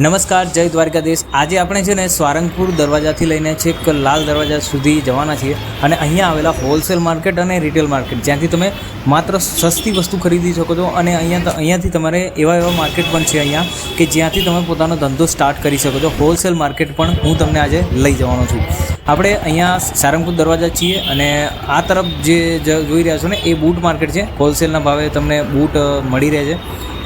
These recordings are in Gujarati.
નમસ્કાર, જય દ્વારકાધીશ. આજે આપણે છે ને સ્વારંગપુર દરવાજાથી લઈને છેક લાલ દરવાજા સુધી જવાના છીએ અને અહીંયા આવેલા હોલસેલ માર્કેટ અને રિટેલ માર્કેટ. જ્યાંથી તમે માત્ર સસ્તી વસ્તુ ખરીદી શકો છો અને અહીંયા અહીંયાથી તમારે એવા એવા માર્કેટ પણ છે અહીંયા કે જ્યાંથી તમે પોતાનો ધંધો સ્ટાર્ટ કરી શકો છો. હોલસેલ માર્કેટ પણ હું તમને આજે લઈ જવાનો છું. આપણે અહીંયા સારંગપુર દરવાજા છીએ અને આ તરફ જે જોઈ રહ્યા છો ને, એ બૂટ માર્કેટ છે. હોલસેલના ભાવે તમને બૂટ મળી રહે છે.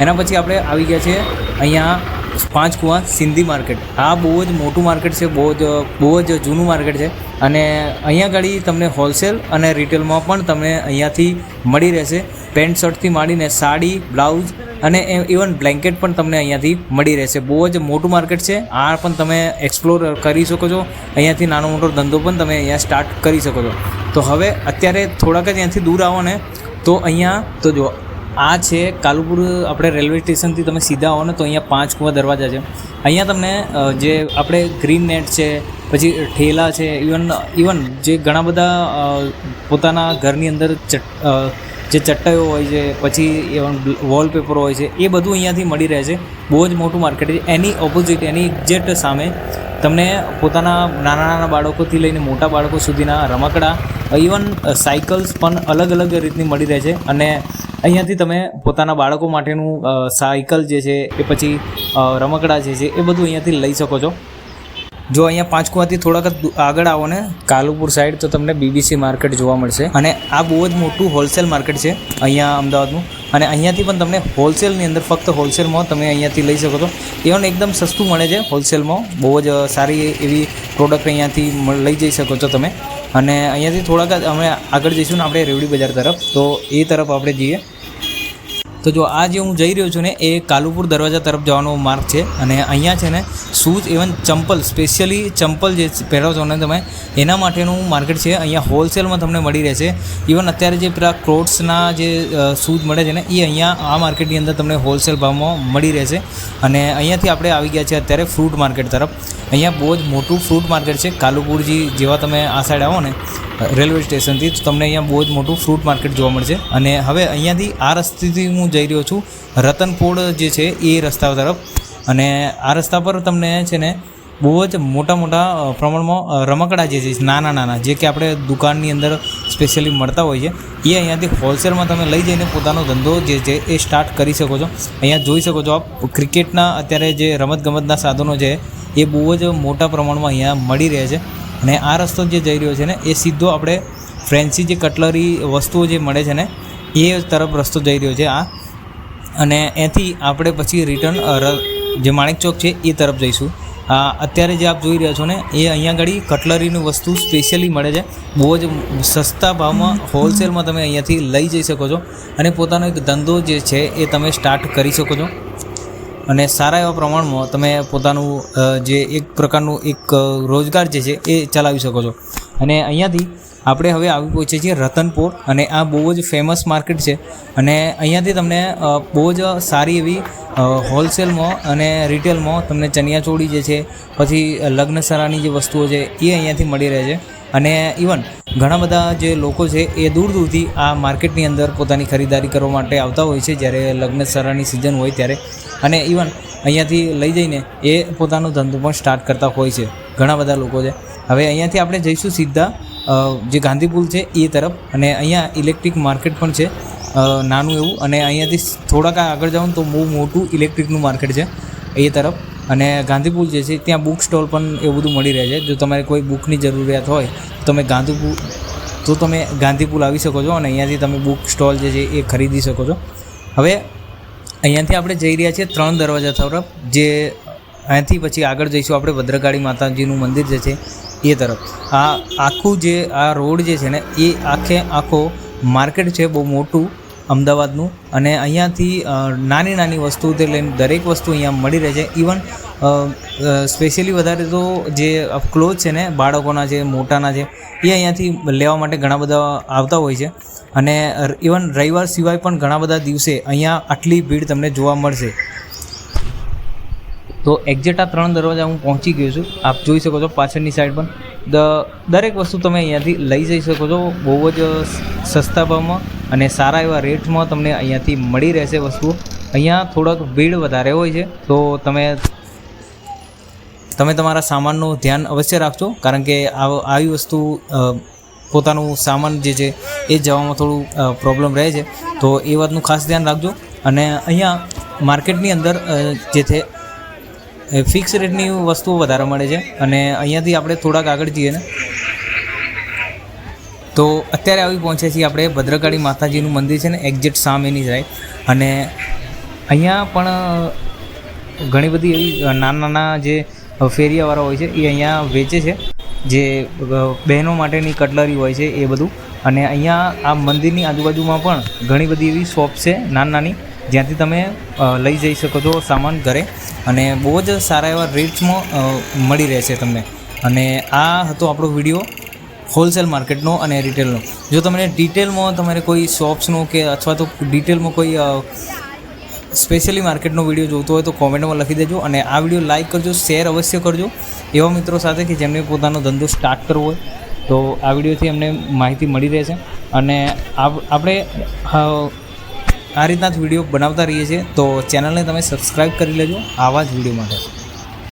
એના પછી આપણે આવી ગયા છીએ અહીંયા પાંચ કુવા સિંધી માર્કેટ. આ બહુ જ મોટું માર્કેટ છે, બહુ જ બહુ જ જૂનું માર્કેટ છે. અને અહીંયા ગાડી તમને હોલસેલ અને રિટેલમાં પણ તમને અહીંયાથી મળી રહેશે. પેન્ટ શર્ટથી માંડીને સાડી, બ્લાઉઝ અને ઇવન બ્લેન્કેટ પણ તમને અહીંયાથી મળી રહેશે. બહુ જ મોટું માર્કેટ છે. આ પણ તમે એક્સપ્લોર કરી શકો છો. અહીંયાથી નાનો મોટો ધંધો પણ તમે અહીંયા સ્ટાર્ટ કરી શકો છો. તો હવે અત્યારે થોડાક જ અહીંયાથી દૂર આવો ને, તો અહીંયા, તો જો આ છે કાલુપુર, આપણે રેલવે સ્ટેશનથી તમે સીધા આવો ને તો અહીંયા પાંચ કુવા દરવાજા છે. અહીંયા તમને જે આપણે ગ્રીન નેટ છે, પછી ઠેલા છે ઇવન ઇવન જે ઘણા બધા પોતાના ઘરની અંદર જે ચટ્ટાઈઓ હોય છે, પછી ઇવન વોલપેપર હોય છે, એ બધું અહીંયાથી મળી રહે છે. બહુ જ મોટું માર્કેટ છે. એની ઓપોઝિટ એની એક્ઝેક્ટ સામે તમને પોતાના નાના નાના બાળકોથી લઈને મોટા બાળકો સુધીના રમકડા ઇવન સાયકલ્સ પણ અલગ અલગ રીતની મળી રહે છે. અને અહીંયાથી તમે પોતાના બાળકો માટેનું સાયકલ જે છે એ પછી રમકડા જે છે એ બધું અહીંયાથી લઈ શકો છો. જો અહીંયા પાંચકુવાથી થોડાક આગળ આવો ને, કાલુપુર સાઈડ તો તમને બીબીસી માર્કેટ જોવા મળશે. અને આ બહુ જ મોટું હોલસેલ માર્કેટ છે અહીંયા અમદાવાદનું. અને અહીંયાથી પણ તમને હોલસેલની અંદર ફક્ત હોલસેલમાં તમે અહીંયાથી લઈ શકો છો. ઇવન એકદમ સસ્તું મળે છે હોલસેલમાં બહુ જ સારી એવી પ્રોડક્ટ અહીંયાથી લઈ જઈ શકો છો તમે. અને અહીંયાથી થોડાક અમે આગળ જઈશું ને આપણે રેવડી બજાર તરફ. તો એ તરફ આપણે જઈએ. તો જો આ જે હું જઈ રહ્યો છું ને, એ કાલુપુર દરવાજા તરફ જવાનો માર્ગ છે. અને અહીંયા છે ને શૂઝ ઇવન ચંપલ, સ્પેશિયલી ચંપલ જે પહેરો છો ને તમે, એના માટેનું માર્કેટ છે. અહીંયા હોલસેલમાં તમને મળી રહેશે. ઇવન અત્યારે જે પેલા ક્રોટ્સના જે શૂઝ મળે છે ને, એ અહીંયા આ માર્કેટની અંદર તમને હોલસેલ ભાવમાં મળી રહેશે. અને અહીંયાથી આપણે આવી ગયા છીએ અત્યારે ફ્રૂટ માર્કેટ તરફ. અહીંયા બહુ જ મોટું ફ્રૂટ માર્કેટ છે. કાલુપુરજી જેવા તમે આ સાઈડ આવો ને, રેલવે સ્ટેશનથી, તો તમને અહીંયા બહુ જ મોટું ફ્રૂટ માર્કેટ જોવા મળશે. અને હવે અહીંયાથી આ રસ્તેથી હું જઈ રહ્યો છું. રતનપોળ જે છે એ રસ્તા તરફ. અને આ રસ્તા પર તમને છે ને બહુ જ મોટા મોટા પ્રમાણમાં રમકડા જે છે, નાના નાના, જે કે આપણે દુકાનની અંદર સ્પેશિયલી મળતા હોય છે, એ અહીંયાથી હોલસેલમાં તમે લઈ જઈને પોતાનો ધંધો જે છે એ સ્ટાર્ટ કરી શકો છો. અહીંયા જોઈ શકો છો આપ ક્રિકેટના અત્યારે જે રમતગમતના સાધનો છે, એ બહુ જ મોટા પ્રમાણમાં અહીંયા મળી રહે છે. અને આ રસ્તો જે જઈ રહ્યો છે ને, એ સીધો આપણે ફ્રેન્સી જે કટલરી વસ્તુઓ જે મળે છે ને, એ તરફ રસ્તો જઈ રહ્યો છે આ. અને એથી આપણે પછી રિટર્ન જે માણેક ચોક છે એ તરફ જઈશું. અત્યારે જે આપ જોઈ રહ્યા છો ને, એ અહીંયા આગળ કટલરીની વસ્તુ સ્પેશિયલી મળે છે. બહુ જ સસ્તા ભાવમાં હોલસેલમાં તમે અહીંયાથી લઈ જઈ શકો છો. અને પોતાનો એક ધંધો જે છે એ તમે સ્ટાર્ટ કરી શકો છો. અને સારા એવા પ્રમાણમાં તમે પોતાનું જે એક પ્રકારનું એક રોજગાર જે છે એ ચલાવી શકો છો. અને અહીંયાથી આપણે હવે આવી પહોંચીએ છીએ રતનપુર અને આ બહુ જ ફેમસ માર્કેટ છે. અને અહીંયાથી તમને બહુ જ સારી એવી હોલસેલમાં અને રિટેલમાં તમને ચણિયાચોળી જે છે, પછી લગ્નસરાની જે વસ્તુઓ છે એ અહીંયાથી મળી રહે છે. અને ઇવન ઘણા બધા જે લોકો છે એ દૂર દૂરથી આ માર્કેટની અંદર પોતાની ખરીદારી કરવા માટે આવતા હોય છે. જ્યારે લગ્ન સરાની સિઝન હોય ત્યારે અને ઇવન અહીંયાથી લઈ જઈને એ પોતાનો ધંધો પણ સ્ટાર્ટ કરતા હોય છે. ઘણા બધા લોકો છે. હવે અહીંયાથી આપણે જઈશું સીધા જે ગાંધી પુલ છે એ તરફ અને અહીંયા ઇલેક્ટ્રિક માર્કેટ પણ છે નાનું એવું અને અહીંયાથી થોડાક આગળ જાઉં તો બહુ મોટું ઇલેક્ટ્રિકનું માર્કેટ છે એ તરફ. અને ગાંધીપુર જે છે ત્યાં બુક સ્ટોલ પણ એવું બધું મળી રહે છે. જો તમારે કોઈ બુકની જરૂરિયાત હોય તો તમે ગાંધીપુર તો તમે ગાંધીપુર આવી શકો છો અને અહીંયાથી તમે બુક સ્ટોલ જે છે એ ખરીદી શકો છો. હવે અહીંયાથી આપણે જઈ રહ્યા છીએ ત્રણ દરવાજા તરફ, જે અહીંયાથી પછી આગળ જઈશું આપણે ભદ્રકાળી માતાજીનું મંદિર જે છે એ તરફ. આ આખું જે, આ રોડ જે છે ને, એ આખે આખો માર્કેટ છે, બહુ મોટું અમદાવાદનું. અને અહીંયાથી નાની નાની વસ્તુથી લઈને દરેક વસ્તુ અહીંયા મળી રહે છે. ઇવન સ્પેશિયલી વધારે તો જે ક્લોથ છે ને, બાળકોના છે મોટાના છે એ અહીંયાથી લેવા માટે ઘણા બધા આવતા હોય છે. અને ઇવન રવિવાર સિવાય પણ ઘણા બધા દિવસે અહીંયા આટલી ભીડ તમને જોવા મળશે. તો એક્ઝેક્ટ આ ત્રણ દરવાજા હું પહોંચી ગયો છું. આપ જોઈ શકો છો પાછળની સાઈડ પણ. દ, દરેક વસ્તુ તમે અહીંયાથી લઈ જઈ શકો છો. બહુ જ સસ્તા ભાવમાં અને સારા એવા રેટમાં તમને અહીંયાથી મળી રહેશે વસ્તુઓ. અહીંયા થોડોક ભીડ વધારે હોય છે. તો તમે તમે તમારા સામાનનું ધ્યાન અવશ્ય રાખજો, કારણ કે આવ- વસ્તુ પોતાનું સામાન જે છે, એ જવામાં થોડું પ્રોબ્લેમ રહે છે. તો એ વાતનું ખાસ ધ્યાન રાખજો. અને અહીંયા માર્કેટની અંદર જે છે ફિક્સ રેટની વસ્તુઓ વધારે મળે છે. અને અહીંયાથી આપણે થોડાક આગળ જઈએ ને. તો અત્યારે આવી પહોંચ્યા છીએ આપણે ભદ્રકાળી માતાજીનું મંદિર છે ને, એક્ઝેક્ટ સામેની સાઈડ અને અહીંયા પણ ઘણી બધી એવી નાના નાના જે ફેરિયાવાળા હોય છે, એ અહીંયા વેચે છે. જે બહેનો માટેની કટલરી હોય છે એ બધું. અને અહીંયા આ મંદિરની આજુબાજુમાં પણ ઘણી બધી એવી શોપ છે નાની નાની જ્યાંથી તમે લઈ જઈ શકો છો સામાન ઘરે. અને બહુ જ સારા એવા રેટ્સમાં મળી રહેશે તમને. અને આ હતો આપણો વીડિયો હોલસેલ માર્કેટનો અને રિટેલનો જો તમને ડિટેલમાં તમારે કોઈ શોપ્સનો કે અથવા તો ડિટેલમાં કોઈ સ્પેશિયલી માર્કેટનો વીડિયો જોતો હોય તો કોમેન્ટમાં લખી દેજો અને આ વીડિયો લાઇક કરજો, શેર અવશ્ય કરજો. એવા મિત્રો સાથે કે જેમને પોતાનો ધંધો સ્ટાર્ટ કરવો હોય, તો આ વિડીયોથી એમને માહિતી મળી રહેશે. અને આપ- આપણે આ રીતના જ વીડિયો બનાવતા રહીએ છીએ. તો ચેનલને તમે સબસ્ક્રાઈબ કરી લેજો આવા જ વીડિયો માટે.